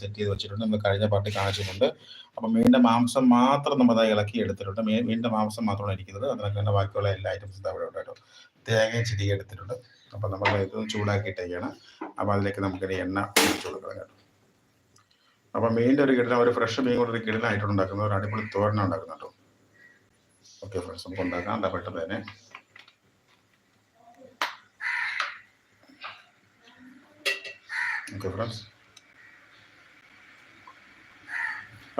Set ചെയ്ത് വെച്ചിട്ടുണ്ട്. നമ്മൾ കഴിഞ്ഞ പാർട്ടി കാണിച്ചിട്ടുണ്ട്. അപ്പം മീനിന്റെ മാംസം മാത്രം നമ്മൾ അത് ഇളക്കി എടുത്തിട്ടുണ്ട്. മീൻ മീനിന്റെ മാംസം മാത്രമാണ് ഇരിക്കുന്നത്. അതിനൊക്കെ തന്നെ ബാക്കിയുള്ള എല്ലാ ഐറ്റംസും അവിടെ ഉണ്ട് കേട്ടോ തേങ്ങയും ചിരി എടുത്തിട്ടുണ്ട്. അപ്പം നമ്മൾ ഇത് ചൂടാക്കിയിട്ടേക്കാണ്. അപ്പം അതിലേക്ക് നമുക്കൊരു എണ്ണ ഒഴിച്ചു കൊടുക്കണം കേട്ടോ. അപ്പം മീനിന്റെ ഒരു കിടല ഒരു ഫ്രഷ് മീൻ കൊണ്ട് ഒരു കിടലായിട്ട് ഉണ്ടാക്കുന്നത് ഒരു അടിപൊളി തോരന ഉണ്ടാക്കുന്നു കേട്ടോ. ഓക്കെ ഫ്രണ്ട്സ് നമുക്ക് ഉണ്ടാക്കാം. എന്താ പെട്ടെന്ന് തന്നെ. ഓക്കെ ഫ്രണ്ട്സ്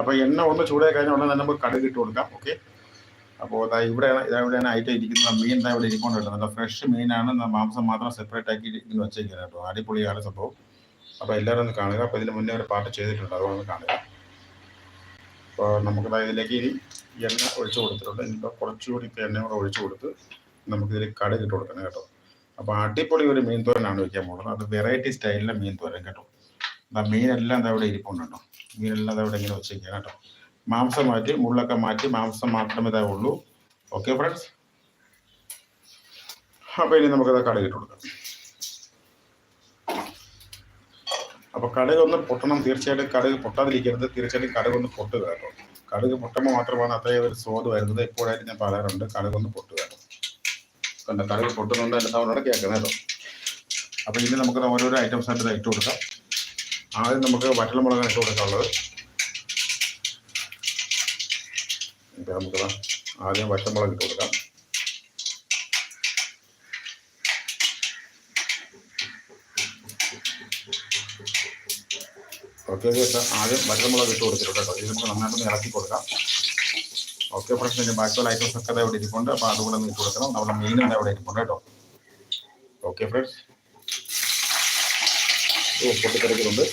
അപ്പോൾ എണ്ണ ഒന്ന് ചൂടായി കഴിഞ്ഞാൽ ഉടനെ തന്നെ നമുക്ക് കടുക് ഇട്ട് കൊടുക്കാം ഓക്കെ അപ്പോൾ ഇതാ ഇവിടെയാണ് ഇതാ ഇവിടെയാണ് ഐറ്റം ഇരിക്കുന്നത് മീൻ ഇതാ ഇവിടെ ഇരിക്കൊണ്ടല്ലോ നല്ല ഫ്രഷ് മീനാണ്. മാംസം മാത്രം സെപ്പറേറ്റ് ആക്കി ഇതിന് വെച്ചിരിക്കുന്നത് കേട്ടോ. അടിപൊളിയാണ് സംഭവം. അപ്പോൾ എല്ലാവരും ഒന്ന് കാണുക. അപ്പോൾ ഇതിന് മുന്നേ ഒരു പാട്ട് ചെയ്തിട്ടുണ്ട്. അതുകൊണ്ട് കാണുക. അപ്പോൾ നമുക്ക് ഇതിലേക്ക് ഇനി എണ്ണ ഒഴിച്ചു കൊടുത്തിട്ടുണ്ട്. ഇനിയിപ്പോൾ കുറച്ചുകൂടി എണ്ണ കൂടെ ഒഴിച്ചു കൊടുത്ത് നമുക്കിതിൽ കടുക് ഇട്ട് കൊടുക്കണം കേട്ടോ. അപ്പോൾ അടിപൊളി ഒരു മീൻ തോരനാണ് വയ്ക്കാൻ പോകുന്നത്. അത് വെറൈറ്റി സ്റ്റൈലിലെ മീൻ തോരൻ കേട്ടോ. മീനെല്ലാം ദാ ഇവിടെ ഇരിപ്പുണ്ട് കേട്ടോ അവിടെ ഇങ്ങനെ വെച്ചേക്കാം കേട്ടോ. മാംസം മാറ്റി മുള്ളൊക്കെ മാറ്റി മാംസം മാത്രമേ ഇതേ ഉള്ളൂ. ഓക്കെ ഫ്രണ്ട്സ് അപ്പോൾ ഇനി നമുക്കത് കടയിട്ട് കൊടുക്കാം. അപ്പോൾ കടുക് ഒന്ന് പൊട്ടണം. തീർച്ചയായിട്ടും കടുക് പൊട്ടാതിരിക്കരുത്. തീർച്ചയായിട്ടും കടുക് ഒന്ന് പൊട്ടുക കേട്ടോ. കടുക് പൊട്ടുമ്പോൾ മാത്രമാണ് അത്രയും ഒരു സ്വാദ് വരുന്നത്. എപ്പോഴായിട്ട് ഞാൻ പറയാറുണ്ട് കടുക് ഒന്ന് പൊട്ടുക കേട്ടോ. കണ്ട? കടുക് പൊട്ടുന്നുണ്ട് എന്റെ സൗണ്ടോടെ കേൾക്കുന്നത് കേട്ടോ. അപ്പോൾ ഇനി നമുക്ക് ഓരോരോ ഐറ്റംസ് ആയിട്ട് ഇട്ട് കൊടുക്കാം. ആദ്യം നമുക്ക് വറ്റൽമുളകാണ് ഇട്ട് കൊടുക്കാനുള്ളത്. നമുക്ക് ആദ്യം വറ്റൽമുളക് ഇട്ട് കൊടുക്കാം. ഓക്കെ ചേട്ടാ ആദ്യം വറ്റൽമുളക് ഇട്ട് കൊടുത്തിട്ടുണ്ട് കേട്ടോ. ഇത് നമുക്ക് നന്നായിട്ടൊന്ന് ഇളക്കി കൊടുക്കാം. ഓക്കെ ഫ്രണ്ട്സ് ഇതിന്റെ ബാക്കിയുള്ള ഐറ്റംസ് ഒക്കെ ഇവിടെ ഇരിപ്പുണ്ട്. അപ്പോൾ അതുകൂടെ ഒന്ന് ഇട്ട് കൊടുക്കണം. നമ്മുടെ മീനും ഇവിടെ ഇരിപ്പുണ്ട് കേട്ടോ. ഓക്കെ ഫ്രണ്ട്സ് പൊട്ടിത്തെറിക്കുന്നുണ്ട്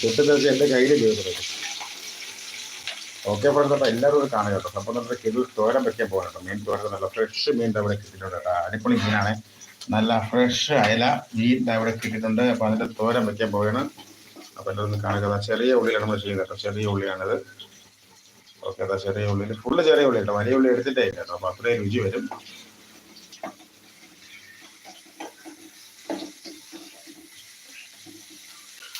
പൊട്ടിത്തെറിച്ച് എന്റെ കയ്യിൽ ചെയ്തിട്ടുണ്ട് ഓക്കെ അപ്പോൾ എല്ലാവരും ഒരു കാണുക കേട്ടോ. അപ്പോൾ നമ്മുടെ കിലോ തോരൻ വെക്കാൻ പോകണം കേട്ടോ. മീൻ തോരൻ നല്ല ഫ്രഷ് മീൻ അവിടെ കിട്ടിയിട്ടുണ്ട് കേട്ടോ. അടിപൊളി മീനാണ്. നല്ല ഫ്രഷ് അയല മീൻ അവിടെ കിട്ടിയിട്ടുണ്ട്. അപ്പോൾ അതിന്റെ തോരൻ വെക്കാൻ പോവുകയാണ് അപ്പോൾ എല്ലാവരും കാണുക. ചെറിയ ഉള്ളിലാണ് നമ്മൾ ചെയ്യുന്നത് കേട്ടോ. ചെറിയ ഉള്ളിയാണിത്. ഓക്കെ അതാ ചെറിയ ഉള്ളിൽ ഫുള്ള് ചെറിയ ഉള്ളി കേട്ടോ. വലിയ ഉള്ളി എടുത്തിട്ടേ ഇല്ല കേട്ടോ. അപ്പോൾ അത്രയും രുചി വരും.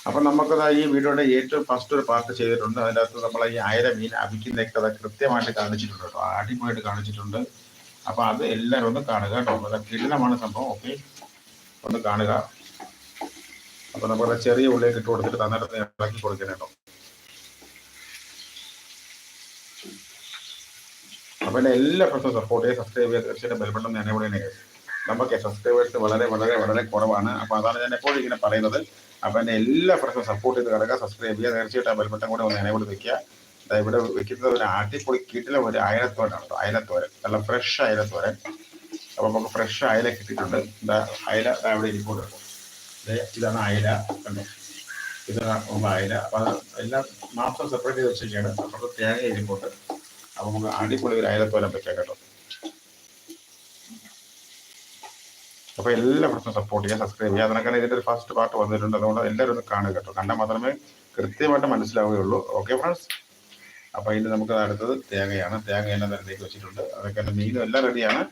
അപ്പം നമുക്കത് ഈ വീഡിയോയുടെ ഏറ്റവും ഫസ്റ്റ് ഒരു പാർട്ട് ചെയ്തിട്ടുണ്ട്. അതിന്റെ അകത്ത് നമ്മൾ ഈ ആയിരം മീൻ അവിക്കുന്നതൊക്കെ അത് കൃത്യമായിട്ട് കാണിച്ചിട്ടുണ്ട് കേട്ടോ. അടിപൊളിയായിട്ട് കാണിച്ചിട്ടുണ്ട്. അപ്പോൾ അത് എല്ലാവരും ഒന്ന് കാണുക കേട്ടോ. അത് കിടിലമാണ് സംഭവം. ഓക്കെ. ഒന്ന് കാണുക. അപ്പോൾ നമ്മൾ ചെറിയ ഉള്ളിലേക്ക് ഇട്ട് കൊടുത്തിട്ട് തന്നിട്ട് ഇളക്കി കൊടുക്കണം കേട്ടോ. അപ്പോൾ എല്ലാ ഫ്രണ്ട്സും സപ്പോർട്ട് ചെയ്യുക സബ്സ്ക്രൈബ് ചെയ്യുക തീർച്ചയായിട്ടും ബെൽബട്ടൺ ഞാൻ എവിടെ നമുക്ക് സബ്സ്ക്രൈബേഴ്സ് വളരെ വളരെ വളരെ കുറവാണ്. അപ്പോൾ അതാണ് ഞാൻ എപ്പോഴും ഇങ്ങനെ പറയുന്നത്. അപ്പോൾ എന്റെ എല്ലാ ഫ്രണ്ട്സും സപ്പോർട്ട് ചെയ്ത് കിടക്കുക സബ്സ്ക്രൈബ് ചെയ്യുക. തീർച്ചയായിട്ടും ആ ബെൽബട്ടൺ കൂടെ ഒന്ന് വെക്കുക. ദാ ഇവിടെ വെക്കുന്നത് ഒരു ആട്ടിപ്പൊളി കിട്ടില്ല ഒരു അയലത്തോരാണ് കേട്ടോ. അയലത്തോരൻ. നല്ല ഫ്രഷ് അയലത്തോരൻ. അപ്പോൾ നമുക്ക് ഫ്രഷ് അയല കിട്ടിയിട്ടുണ്ട്. എന്താ അയല അവിടെ ദേ ഇതാണ് അയല. കണ്ടോ? ഇതാണ് അയല. അപ്പോൾ അത് എല്ലാം മാംസം സെപ്പറേറ്റ് ചെയ്ത് വെച്ചിരിക്കുകയാണ്. അപ്പുറത്ത് തേങ്ങ ഇരിപ്പുണ്ട് അപ്പോൾ നമുക്ക് അടിപൊളി ഒരു അയലത്തോലം വെക്കാം കേട്ടോ. അപ്പോൾ എല്ലാ പ്രശ്നം സപ്പോർട്ട് ചെയ്യുക സബ്സ്ക്രൈബ് ചെയ്യുക അതിനൊക്കെ ഇതിന്റെ ഒരു ഫസ്റ്റ് പാർട്ട് വന്നിട്ടുണ്ട്. അതുകൊണ്ട് എല്ലാവരും ഒന്ന് കാണുക കേട്ടോ. കണ്ടാൽ മാത്രമേ കൃത്യമായിട്ട് മനസ്സിലാവുകയുള്ളൂ. ഓക്കെ ഫ്രണ്ട്സ് അപ്പോൾ ഇനി നമുക്ക് അടുത്തത് തേങ്ങയാണ്. തേങ്ങ എല്ലാം നിരത്തേക്ക് വെച്ചിട്ടുണ്ട്. അതൊക്കെ എന്റെ മീനും എല്ലാം റെഡിയാണ്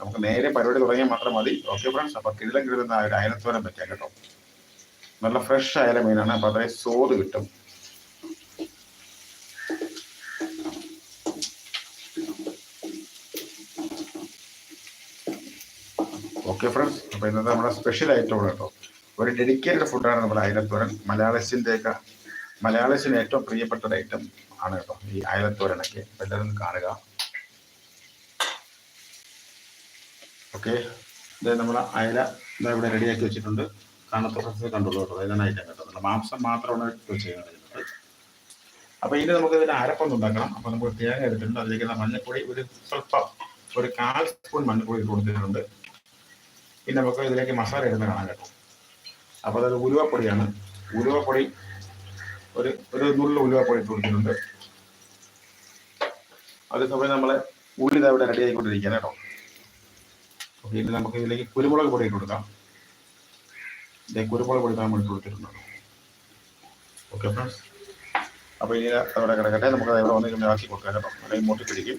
നമുക്ക് നേരെ പരിപാടി തുടങ്ങിയാൽ മാത്രം മതി. ഓക്കെ ഫ്രണ്ട്സ് അപ്പോൾ കിടിലം ആ ഒരു അയലത്തോരം പറ്റാം കേട്ടോ. നല്ല ഫ്രഷ് അയല മീനാണ്. അപ്പോൾ അതായത് സോത് കിട്ടും. ഓക്കെ ഫ്രണ്ട്സ് അപ്പോൾ ഇന്നത്തെ നമ്മുടെ സ്പെഷ്യൽ ഐറ്റം കേട്ടോ ഒരു ഡെഡിക്കേറ്റഡ് ഫുഡാണ് നമ്മുടെ അയലത്തോരൻ. മലയാളസിന്റെയൊക്കെ മലയാളസിന് ഏറ്റവും പ്രിയപ്പെട്ട ഐറ്റം ആണ് കേട്ടോ ഈ അയലത്തോരനൊക്കെ. എല്ലാവരും കാണുക. ഓക്കെ ഇത് നമ്മൾ അയല ഇതാ ഇവിടെ റെഡിയാക്കി വെച്ചിട്ടുണ്ട്. കാണാത്ത ഫ്രണ്ട്സ് കണ്ടുള്ളൂ കേട്ടോ. ഇതാണ് ഐറ്റം കേട്ടോ. നമ്മുടെ മാംസം മാത്രമാണ് ചെയ്യുന്നത് അപ്പോൾ ഇനി നമുക്ക് ഇതിന് അരപ്പൊന്ന് ഉണ്ടാക്കണം. അപ്പോൾ നമുക്ക് തേങ്ങ എടുത്തിട്ടുണ്ട്. അതിലേക്ക് മഞ്ഞൾപ്പൊടി ഒരു സ്വല്പം ഒരു കാൽ സ്പൂൺ മഞ്ഞൾപ്പൊടി കൊടുത്തിട്ടുണ്ട്. പിന്നെ നമുക്ക് ഇതിലേക്ക് മസാല ഇടുന്ന കാണാൻ കേട്ടോ. അപ്പോൾ അതൊരു ഉലുവപ്പൊടിയാണ്. ഉലുവപ്പൊടി ഒരു ഒരു നുള്ളു ഉലുവപ്പൊടി ഇട്ട് കൊടുത്തിട്ടുണ്ട്. അതേസമയം നമ്മളെ ഉള്ളി ഇതവിടെ റെഡി ആയിക്കൊണ്ടിരിക്കുകയാണ് കേട്ടോ. പിന്നെ ഇനി നമുക്ക് ഇതിലേക്ക് കുരുമുളക് പൊടി ഇട്ട് കൊടുക്കാം. ഇതേ കുരുമുളക് പൊടി നമ്മൾ ഇട്ട് കൊടുത്തിട്ടുണ്ട് ഓക്കെ ഫ്രണ്ട്സ് അപ്പോൾ ഇനി അവിടെ കിടക്കട്ടെ. നമുക്ക് ഇവിടെ വന്ന് ഇങ്ങനെ ആക്കി കൊടുക്കാം കേട്ടോ. അല്ലെങ്കിൽ മൂട്ടി പിടിക്കും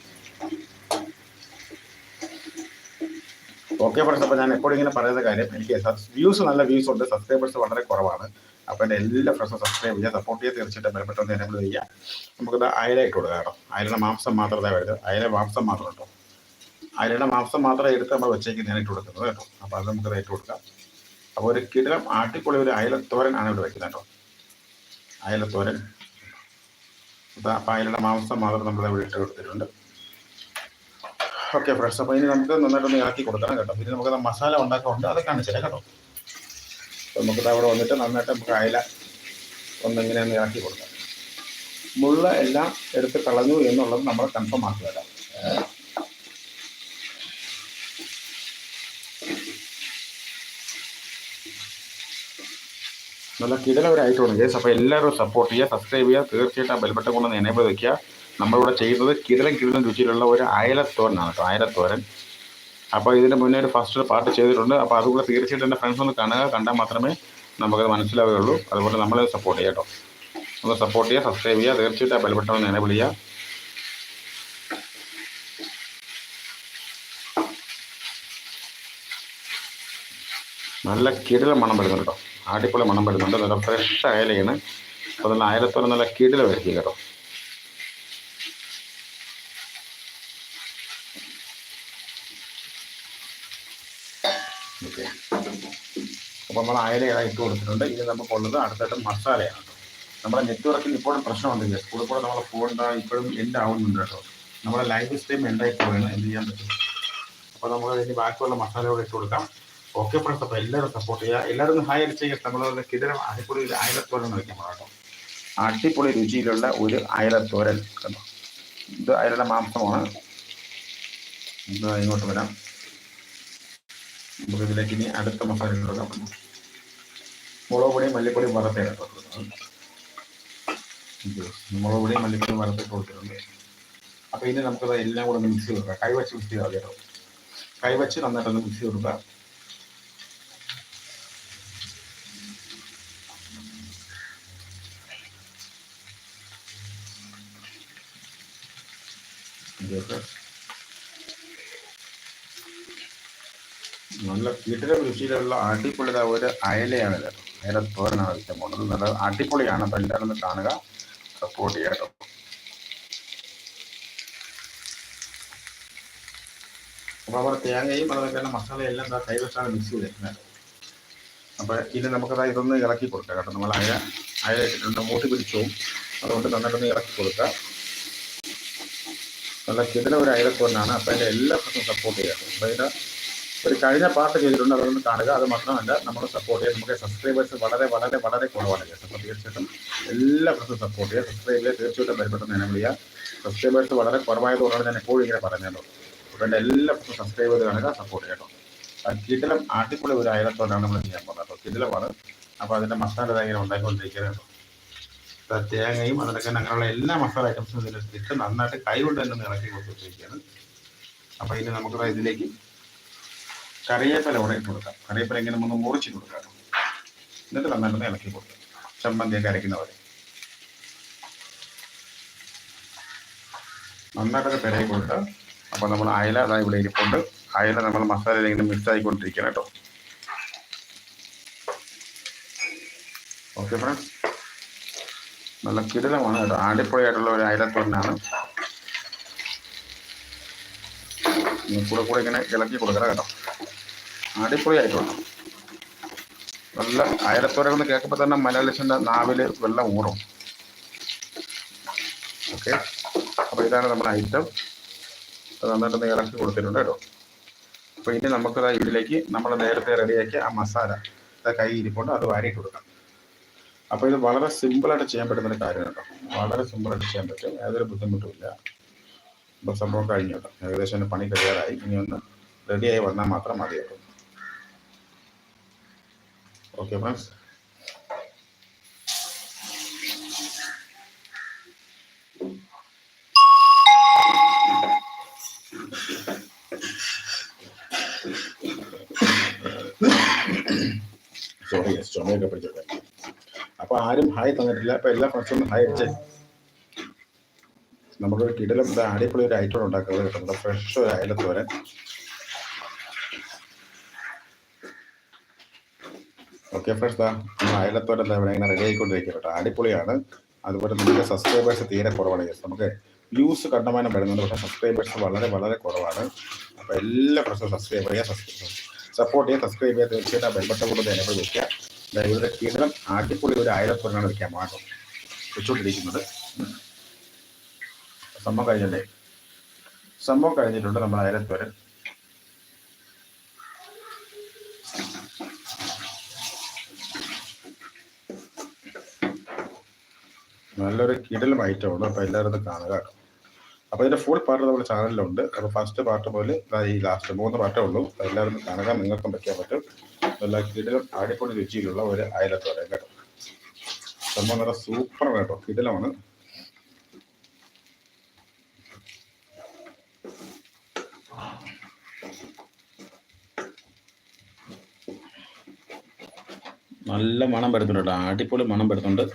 ഓക്കെ ഫ്രണ്ട്സ് അപ്പോൾ ഞാൻ എപ്പോഴും ഇങ്ങനെ പറയുന്ന കാര്യം എനിക്ക് വ്യൂസ് നല്ല വ്യൂസ് ഉണ്ട് സബ്സ്ക്രൈബേഴ്സ് വളരെ കുറവാണ്. അപ്പോൾ എന്റെ എല്ലാ ഫ്രണ്ട്സും സബ്സ്ക്രൈബ് ചെയ്യുക സപ്പോർട്ട് ചെയ്യുക തീർച്ചയായിട്ടും. ബലപ്പെട്ടെന്ന് എനേബിൾ ചെയ്യുക ചെയ്യാം? അയല ഇട്ട് കൊടുക്കാം കേട്ടോ. അയലയുടെ മാംസം മാത്രമേ വരുന്നത് അയല മാംസം മാത്രം കേട്ടോ അയലയുടെ മാംസം മാത്രം എടുത്ത് നമ്മൾ വെച്ചേക്ക് ഇട്ട് കൊടുക്കുന്നത് കേട്ടോ. അപ്പോൾ അത് നമുക്ക് ഇട്ട് കൊടുക്കാം. അപ്പോൾ ഒരു കിടലം ആട്ടിപ്പൊളി ഒരു അയലത്തോരൻ ആണ് ഇവിടെ വെക്കുന്നത് കേട്ടോ. അയലത്തോരൻ അപ്പോൾ അയലയുടെ മാംസം മാത്രം നമ്മൾ ഇവിടെ ഇട്ട് കൊടുത്തിട്ടുണ്ട്. ഓക്കെ ഫ്രണ്ട്സ് അപ്പോൾ ഇനി നമുക്ക് നന്നായിട്ടൊന്ന് ഇളക്കി കൊടുക്കണം കേട്ടോ. പിന്നെ നമുക്ക് മസാല ഉണ്ടാക്കാറുണ്ട്. അത് കാണിച്ചില്ല കേട്ടോ. നമുക്കിത് അവിടെ വന്നിട്ട് നന്നായിട്ട് നമുക്ക് അയല ഒന്നിങ്ങനെ ഒന്ന് ഇളക്കി കൊടുക്കാം. മുള്ള എല്ലാം എടുത്ത് കളഞ്ഞു എന്നുള്ളത് നമ്മൾ കൺഫേം ആക്കുക കേട്ടോ. നല്ല കിടലവരായിട്ടുണ്ട് കേസ് അപ്പോൾ എല്ലാവരും സപ്പോർട്ട് ചെയ്യുക സബ്സ്ക്രൈബ് ചെയ്യുക തീർച്ചയായിട്ടും ആ ബെൽബട്ടൺ കൊണ്ടൊന്ന് എനേബിൾ വയ്ക്കുക നമ്മളിവിടെ ചെയ്യുന്നത് കിടലം കിടലം രുചിയിലുള്ള ഒരു അയലത്തോരനാണ് കേട്ടോ അയലത്തോരൻ. അപ്പോൾ ഇതിന് മുന്നേ ഒരു ഫസ്റ്റ് പാർട്ട് ചെയ്തിട്ടുണ്ട്. അപ്പോൾ അതുകൂടെ തീർച്ചയായിട്ടും എന്റെ ഫ്രണ്ട്സ് ഒന്ന് കാണുക കണ്ടാൽ മാത്രമേ നമുക്കത് മനസ്സിലാവുകയുള്ളൂ. അതുപോലെ നമ്മളെ സപ്പോർട്ട് ചെയ്യാം കേട്ടോ. ഒന്ന് സപ്പോർട്ട് ചെയ്യുക സബ്സ്ക്രൈബ് ചെയ്യുക. തീർച്ചയായിട്ടും ആ ബെൽബട്ടൺ ഒന്ന് എനേബിൾ ചെയ്യുക. നല്ല കിടില മണം വരുന്നുണ്ട് കേട്ടോ. അടിപൊളി മണം വരുന്നുണ്ട്. നല്ല ഫ്രഷ് അയലയാണ്. അപ്പോൾ നല്ല അയലത്തോടെ നല്ല കിടില വരുത്തി കേട്ടോ ഓക്കെ അപ്പോൾ നമ്മൾ അയല ഇട്ട് കൊടുത്തിട്ടുണ്ട്. ഇനി നമുക്കുള്ളത് അടുത്തായിട്ട് മസാലയാണ്. നമ്മുടെ നെറ്റ്വർക്കിൽ ഇപ്പോഴും പ്രശ്നമുണ്ട്. കൂടെ കൂടെ നമ്മുടെ ഫോൺ ഇപ്പോഴും എൻഡ് ആവുന്നുണ്ട് കേട്ടോ. നമ്മുടെ ലൈവ് സ്റ്റൈം എൻഡായി പോവുകയാണ് എന്ത് ചെയ്യാൻ പറ്റും? അപ്പോൾ നമുക്ക് ഇനി ബാക്കിയുള്ള മസാല കൂടെ ഇട്ട് കൊടുക്കാം. ഓക്കെ ഫ്രണ്ട്സ് അപ്പോൾ എല്ലാവരും സപ്പോർട്ട് ചെയ്യുക. എല്ലാവരും ഹായ് അടിച്ചേക്ക് നമ്മളൊരു കിതരം അടിപൊളി ഒരു അയലത്തോരൻ വയ്ക്കാം കേട്ടോ. അടിപൊളി രുചിയിലുള്ള ഒരു അയലത്തോരൻ കേട്ടോ ഇത് അയലയുടെ മാംസമാണ്. ഇങ്ങോട്ട് വരാം. നമുക്ക് ഇതിലേക്ക് ഇനി അടുത്ത മസാല കൊടുക്കാം. മുളക് പൊടിയും മല്ലിപ്പൊടിയും വറുത്തേ കേട്ടോ മുളക് പൊടിയും മല്ലിപ്പൊടിയും വറുത്തിട്ട് കൊടുത്തിട്ടുണ്ട്. അപ്പോൾ ഇനി നമുക്കത് എല്ലാം കൂടെ മിക്സ് ചെയ്ത് കൊടുക്കാം. കൈവച്ച് മിക്സ് ചെയ്താൽ കേട്ടോ. കൈവച്ച് നന്നായിട്ടൊന്ന് മിക്സ് ചെയ്ത് കൊടുക്കാം. നല്ല വീട്ടിലെ കൃഷിയിലുള്ള അടിപൊളിത ഒരു അയലയാണ് ഇത്. അയല തോരനാണ് വെച്ചാൽ പോകുന്നത് നല്ല അടിപൊളിയാണ്. അപ്പം എല്ലാവരും ഒന്ന് കാണുക. സപ്പോർട്ട് ചെയ്യുക കേട്ടോ. അപ്പോൾ അവിടെ തേങ്ങയും അതുപോലെ തന്നെ മസാലയും എല്ലാം എന്താ കൈവച്ചാണ് മിക്സ് ചെയ്തിരിക്കുന്നത്. അപ്പോൾ ഇനി നമുക്കത് ഇതൊന്ന് ഇളക്കി കൊടുക്കാം കേട്ടോ. നമ്മൾ അയ അയ ഇട്ടിട്ടുണ്ട്. മൂട്ടി പിടിച്ചു. അതുകൊണ്ട് നന്നായിട്ടൊന്ന് ഇളക്കി കൊടുക്കുക നല്ല കിടല ഒരു അയലത്തോരനാണ് അപ്പോൾ അതിന്റെ എല്ലാ പ്രശ്നവും സപ്പോർട്ട് ചെയ്യാം അപ്പോൾ ഇതിന്റെ ഒരു കഴിഞ്ഞ പാർട്ട് ചെയ്തിട്ടുണ്ട് അതൊന്ന് കാണുക. അത് മാത്രമല്ല നമ്മൾ സപ്പോർട്ട് ചെയ്യാൻ നമുക്ക് സബ്സ്ക്രൈബേഴ്സ് വളരെ വളരെ വളരെ കുറവാണ് കേട്ടോ അപ്പോൾ തീർച്ചയായിട്ടും എല്ലാ പ്രശ്നവും സപ്പോർട്ട് ചെയ്യുക. സബ്സ്ക്രൈബ് ചെയ്യുക തീർച്ചയായിട്ടും ബന്ധപ്പെട്ടെന്ന് എന്നെ വിളിക്കുക സബ്സ്ക്രൈബേഴ്സ് വളരെ കുറവായതുകൊണ്ടാണ് ഞാൻ എപ്പോഴും ഇങ്ങനെ പറഞ്ഞത് അപ്പോൾ എന്റെ എല്ലാ പ്രശ്നവും സബ്സ്ക്രൈബ് ചെയ്ത് കാണുക സപ്പോർട്ട് ചെയ്യട്ടോ കിടിലം ആട്ടിക്കുള്ള ഒരു അയലത്തോടാണ് നമ്മൾ ചെയ്യാൻ പോകുന്നത് അപ്പോൾ കിടിലമാണ്. അപ്പോൾ അതിന്റെ മസാല ഇങ്ങനെ ഉണ്ടാക്കിക്കൊണ്ടിരിക്കുന്നത് തേങ്ങയും അതിനൊക്കെ അങ്ങനെയുള്ള എല്ലാ മസാല ഐറ്റംസും ഇതിൽ ഇട്ട് നന്നായിട്ട് കൈ കൊണ്ട് തന്നെ ഇളക്കി കൊടുത്തിരിക്കുകയാണ് അപ്പോൾ ഇനി നമുക്ക് ഇതിലേക്ക് കറിവേപ്പില കൂടെ ഇട്ട് കൊടുക്കാം. കറിവേപ്പില ഇങ്ങനെ ഒന്ന് മുറിച്ച് കൊടുക്കാം എന്നിട്ട് നന്നായിട്ട് ഇളക്കി കൊടുക്കാം. ചമ്മന്തിയൊക്കെ പോലെ. നന്നായിട്ടൊക്കെ തിരയി കൊടുക്കാം അപ്പോൾ നമ്മൾ അയല അതാ ഇവിടെ ഇരിപ്പുണ്ട്. അയല നമ്മൾ മസാല ഇങ്ങനെ മിക്സ് ആയിക്കൊണ്ടിരിക്കണം കേട്ടോ. ഓക്കെ ഫ്രണ്ട്സ് നല്ല കിടിലമാണ് കേട്ടോ. ആടിപ്പൊളിയായിട്ടുള്ള ഒരു അയലത്തോരനാണ് കൂടെ കൂടെ ഇങ്ങനെ ഇളക്കി കൊടുക്കണം കേട്ടോ. അടിപൊളിയായിട്ടുണ്ട്. നല്ല അയലത്തോരകൾ കേൾക്കുമ്പോൾ തന്നെ മലയാളിസിന്റെ നാവിൽ വെള്ളം ഊറും. ഓക്കെ? അപ്പോൾ ഇതാണ് നമ്മുടെ ഐറ്റം അത് നന്നായിട്ട് ഇളക്കി കൊടുത്തിട്ടുണ്ട് കേട്ടോ. അപ്പോൾ ഇനി നമുക്ക് ഇതിലേക്ക് നമ്മൾ നേരത്തെ റെഡിയാക്കിയ ആ മസാല. കൈ ഇരിപ്പുണ്ട് അത് വാരിയിട്ട് കൊടുക്കാം. അപ്പോൾ ഇത് വളരെ സിമ്പിളായിട്ട് ചെയ്യാൻ പറ്റുന്നൊരു കാര്യം കേട്ടോ. വളരെ സിമ്പിളായിട്ട് ചെയ്യാൻ പറ്റും. യാതൊരു ബുദ്ധിമുട്ടുമില്ല. ഇപ്പോൾ സംഭവം കഴിഞ്ഞു കേട്ടോ. ഏകദേശം പണി കഴിയാറായി ഇനി ഒന്ന് റെഡിയായി വന്നാൽ മാത്രം മതി കേട്ടോ ഓക്കെ ഫ്രണ്ട്സ് സോറി ചുമയൊക്കെ അപ്പൊ ആരും ഹായ് തന്നിട്ടില്ല. അപ്പൊ എല്ലാ ഫ്രണ്ട്സും ഹായ് അടിച്ചേ നമുക്ക് കിടലും അടിപൊളി ഒരു ഐറ്റം ഉണ്ടാക്കുന്നത് കേട്ടോ. ഫ്രഷ് ഒരു അയലത്തോരൻ ഓക്കെ ഫ്രണ്ട്സ് ദാ നമ്മൾ അയലത്തോടെ എന്താ ഇവിടെ ഇങ്ങനെ റെഡി ആയിക്കൊണ്ടിരിക്കുക കേട്ടോ. അടിപൊളിയാണ്. അതുപോലെ നമുക്ക് സബ്സ്ക്രൈബേഴ്സ് തീരെ കുറവാണ്. നമുക്ക് വ്യൂസ് കണ്ടമാനം വരുന്നുണ്ട്. പക്ഷേ സബ്സ്ക്രൈബേഴ്സ് വളരെ വളരെ കുറവാണ്. അപ്പോൾ എല്ലാ പ്രശ്നവും സബ്സ്ക്രൈബ് ചെയ്യുക സപ്പോർട്ട് ചെയ്യുക സബ്സ്ക്രൈബ് ചെയ്യുക തീർച്ചയായിട്ടും ആ ബെൽബട്ടം കൊണ്ട് എനേബിൾ വെക്കുക. ഇവരുടെ കിടലം അടിപൊളി ഒരു അയലത്തോടാണ് വയ്ക്കാൻ മാറ്റം വെച്ചുകൊണ്ടിരിക്കുന്നത് സംഭവം കഴിഞ്ഞല്ലേ? സംഭവം കഴിഞ്ഞിട്ടുണ്ട് നമ്മൾ അയലത്തോരൻ. നല്ലൊരു കിടലും ഐറ്റമാണ് അപ്പോൾ എല്ലാവരും ഒന്ന് കാണുക. അപ്പൊ അപ്പോൾ ഇതിന്റെ ഫുൾ പാർട്ട് നമ്മുടെ ചാനലിലുണ്ട് അപ്പോൾ ഫസ്റ്റ് പാർട്ട് പോലെ ഈ ലാസ്റ്റ് മൂന്ന് പാർട്ടേ ഉള്ളൂ. എല്ലാവരും കാണുക. നിങ്ങൾക്കും വയ്ക്കാൻ പറ്റും. നല്ല കിടലും അടിപൊളി രുചിയിലുള്ള ഒരു അയലത്ത് പറയാം കേട്ടോ. സംഭവം നല്ല സൂപ്പർ കേട്ടോ. കിടലമാണ്. നല്ല മണം വരുന്നുണ്ട് കേട്ടോ. അടിപൊളി മണം വരുന്നുണ്ട്.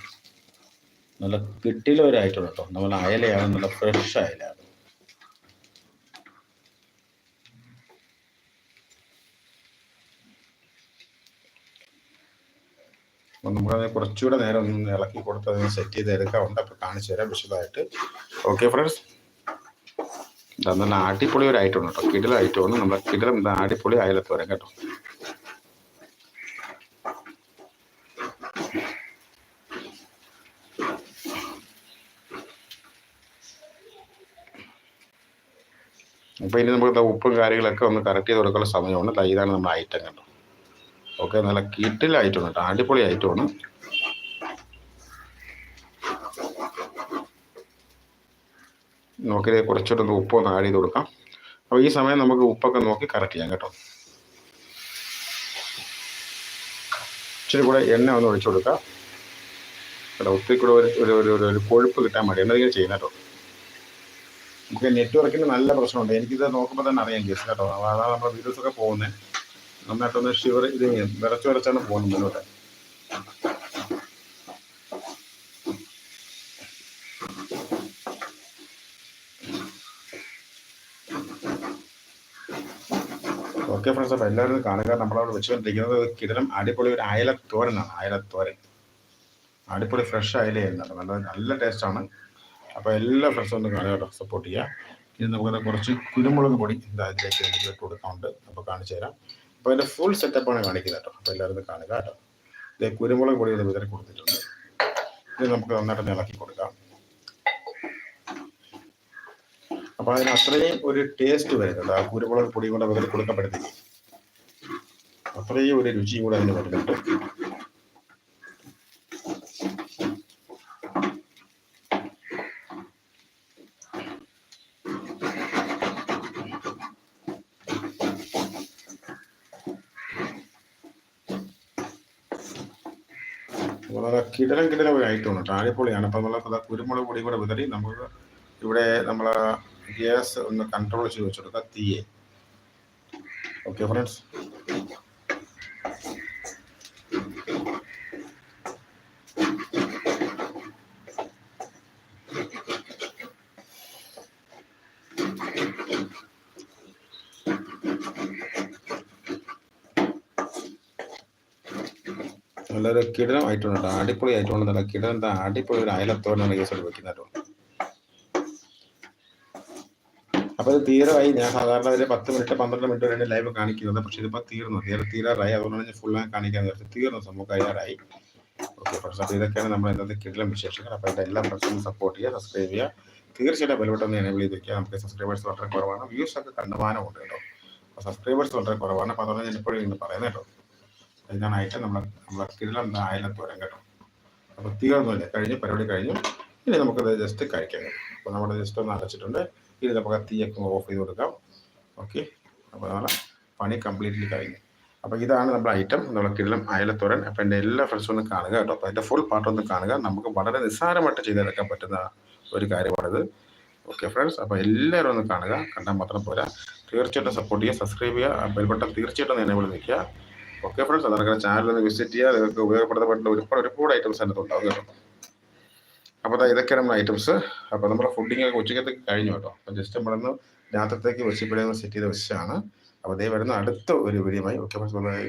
നല്ല ഐറ്റം കേട്ടോ. നമ്മൾ അയലയാണ് നല്ല ഫ്രഷ് അയലയാണ് അപ്പം നമുക്കത് കുറച്ചുകൂടെ നേരം ഒന്ന് ഇളക്കി കൊടുത്ത് അതിന് സെറ്റ് ചെയ്ത് എടുക്കാറുണ്ട് അപ്പോൾ കാണിച്ചു തരാം വിശദമായിട്ട്. ഓക്കെ ഫ്രണ്ട്സ് നല്ല അടിപൊളി ഒരു ഐറ്റം കേട്ടോ കിടില ഐറ്റമാണ് നമ്മുടെ കിടിലം അടിപൊളി അയലത്ത് വരാം കേട്ടോ. അപ്പോൾ ഇനി നമുക്ക് ഉപ്പും കാര്യങ്ങളൊക്കെ ഒന്ന് കറക്റ്റ് ചെയ്ത് കൊടുക്കാനുള്ള സമയമാണ് ഇതാണ് നമ്മുടെ ഐറ്റം കണ്ടു? ഓക്കെ നല്ല കീറ്റിൽ ഐറ്റം കേട്ടോ അടിപൊളി ഐറ്റമാണ് നമുക്കിത് കുറച്ചുകൂടെ ഒന്ന് ഉപ്പ് ഒന്ന് ആഡ് ചെയ്ത് കൊടുക്കാം. അപ്പോൾ ഈ സമയം നമുക്ക് ഉപ്പൊക്കെ നോക്കി കറക്റ്റ് ചെയ്യാം കേട്ടോ. ഇച്ചിരി കൂടെ എണ്ണ ഒന്ന് ഒഴിച്ചു കൊടുക്കാം. കേട്ടോ ഒത്തിരി കൂടെ ഒരു ഒരു ഒരു കൊഴുപ്പ് കിട്ടാൻ വേണ്ടി. എന്തെങ്കിലും ചെയ്യുന്ന കേട്ടോ? നമുക്ക് നെറ്റ്വർക്കിന് നല്ല പ്രശ്നമുണ്ട്. എനിക്കിത് നോക്കുമ്പോൾ തന്നെ അറിയാം കേസ് കേട്ടോ അതാണ് നമ്മുടെ വീഡിയോസ് ഒക്കെ പോകുന്നത് നന്നായിട്ടൊന്ന് ഷിവർ ഇത് വിറച്ചു വിറച്ചാണ് പോകുന്നത് മുന്നോട്ട്. ഓക്കെ ഫ്രണ്ട്സ് അപ്പോൾ എല്ലാവരും കാണുക. നമ്മളവിടെ വെച്ചുകൊണ്ടിരിക്കുന്നത് കിടലം അടിപൊളി ഒരു അയലത്തോരനാണ് അയലത്തോരൻ അടിപൊളി ഫ്രഷ് അയലയായിരുന്നു. നല്ല നല്ല ടേസ്റ്റാണ്. അപ്പോൾ എല്ലാ ഫ്രണ്ട്സും ഒന്ന് കാണുക സപ്പോർട്ട് ചെയ്യുക. ഇനി നമുക്ക് കുറച്ച് കുരുമുളക് പൊടി എന്താ ഇതിലേക്ക് നമുക്ക് ഇട്ട് കൊടുക്കാനുണ്ട്. അപ്പോൾ കാണിച്ചു തരാം. അപ്പോൾ അതിന്റെ ഫുൾ സെറ്റപ്പാണ് കാണിക്കുന്നത് കേട്ടോ. അപ്പോൾ എല്ലാവരും കാണുക കേട്ടോ. ഇത് കുരുമുളക് പൊടി ഇത് വിതറി കൊടുത്തിട്ടുണ്ട്. ഇത് നമുക്ക് നന്നായിട്ട് ഇളക്കി കൊടുക്കാം. അപ്പോൾ അതിന് അത്രയും ഒരു ടേസ്റ്റ് വരുന്നുണ്ട്. ആ കുരുമുളക് പൊടി കൂടെ വിതറി കൊടുക്കപ്പെടുത്തി അത്രയും ഒരു രുചിയും കൂടെ അതിന് വരുന്നുണ്ട്. നല്ല കിടലം കിടലം ഒരു ഐറ്റം ഉണ്ട് അടിപൊളിയാണ് അപ്പോൾ നമ്മൾ കുരുമുളക് പൊടി കൂടെ വിതറി നമ്മൾ ഇവിടെ നമ്മൾ ഗ്യാസ് ഒന്ന് കൺട്രോൾ ചെയ്ത് വെച്ചെടുക്കുക തീയെ. ഓക്കെ ഫ്രണ്ട്സ് നല്ലൊരു കിടനം ആയിട്ടുണ്ട് ഉണ്ട് അടിപൊളി ആയിട്ടുണ്ട്. ഉണ്ട് നല്ല കിടലം എന്താ? അടിപൊളി ഒരു അയലത്തോടാണ് കേസ് വെക്കുന്നത് കേട്ടോ. അപ്പോൾ ഇത് തീരായി ഞാൻ സാധാരണ ഒരു പത്ത് മിനിറ്റ് പന്ത്രണ്ട് മിനിറ്റ് വരെ ലൈവ് കാണിക്കുന്നത്. പക്ഷേ ഇതിപ്പോൾ തീർന്നു. തീരെ തീരാറായി. അതുകൊണ്ടാണ് ഞാൻ ഫുള്ളായി കാണിക്കാൻ നേരത്തെ തീർന്നു. സംഭവം കഴിയാറായി. ഓക്കെ ഫ്രണ്ട്സ് അപ്പോൾ ഇതൊക്കെയാണ് നമ്മൾ ഇന്നത്തെ കിടലം വിശേഷങ്ങൾ. അപ്പോൾ എന്റെ എല്ലാ ഫ്രണ്ട്സും സപ്പോർട്ട് ചെയ്യുക സബ്സ്ക്രൈബ് ചെയ്യുക. തീർച്ചയായിട്ടും ബെൽബട്ടൺ എനേബിൾ ചെയ്ത് വയ്ക്കുക നമുക്ക് സബ്സ്ക്രൈബേഴ്സ് വളരെ കുറവാണ്. വ്യൂസ് ഒക്കെ കണ്ടമാനമുണ്ട് കേട്ടോ. അപ്പോൾ സബ്സ്ക്രൈബേഴ്സ് വളരെ കുറവാണ്. അപ്പോൾ അതുകൊണ്ട് ഞാൻ ഇപ്പോഴും ഇന്ന് പറയുന്നത് കേട്ടോ. ഇതിനായിട്ട് നമ്മൾ നമ്മളെ കിടലം എന്താ തോരം കേട്ടോ. അപ്പോൾ തീർന്നില്ല കഴിഞ്ഞ് പരിപാടി കഴിഞ്ഞു. ഇനി നമുക്കത് ജസ്റ്റ് കഴിക്കാം. അപ്പോൾ നമ്മുടെ ജസ്റ്റ് ഒന്ന് അടച്ചിട്ടുണ്ട്. ഇനി നമുക്ക് തീയൊക്കെ ഓഫ് ചെയ്ത് കൊടുക്കാം. ഓക്കെ അപ്പോൾ നമ്മളെ പണി കംപ്ലീറ്റ്ലി കഴിഞ്ഞു. അപ്പോൾ ഇതാണ് നമ്മുടെ ഐറ്റം നമ്മുടെ കിടലം അയലത്തോരൻ. അപ്പോൾ എന്റെ എല്ലാ ഫ്രണ്ട്സും ഒന്ന് കാണുക കേട്ടോ. അപ്പോൾ അതിന്റെ ഫുൾ പാട്ടൊന്ന് കാണുക. നമുക്ക് വളരെ നിസ്സാരമായിട്ട് ചെയ്തെടുക്കാൻ പറ്റുന്ന ഒരു കാര്യമാണിത്. ഓക്കെ ഫ്രണ്ട്സ് അപ്പോൾ എല്ലാവരും ഒന്ന് കാണുക. കണ്ടാൽ മാത്രം പോരാ. തീർച്ചയായിട്ടും സപ്പോർട്ട് ചെയ്യുക സബ്സ്ക്രൈബ് ചെയ്യുക. ബെൽ ബട്ടൺ തീർച്ചയായിട്ടും എനേബിൾ നിൽക്കുക ഓക്കെ ഫ്രണ്ട്സ് അതൊക്കെ ചാനൽ ഒന്ന് വിസിറ്റ് ചെയ്യുക നിങ്ങൾക്ക് ഉപയോഗപ്പെടുത്തപ്പെട്ടുള്ള ഒരുപാട് ഒരുപാട് ഐറ്റംസ് അതിനകത്ത് ഉണ്ടാവും കേട്ടോ. അപ്പോൾ ഇതൊക്കെയാണ് ഐറ്റംസ് അപ്പോൾ നമ്മുടെ ഫുഡിങ് ഒക്കെ ഉച്ചക്കത്തേക്ക് കഴിഞ്ഞു കേട്ടോ. അപ്പോൾ ജസ്റ്റ് നമ്മളൊന്ന് രാത്രിത്തേക്ക് വെച്ചിപ്പിടെ സെറ്റ് ചെയ്ത വെച്ചാണ് അപ്പോൾ വരുന്ന അടുത്ത ഒരു വീഡിയോയുമായി ഓക്കെ ഫ്രണ്ട്സ് ബൈ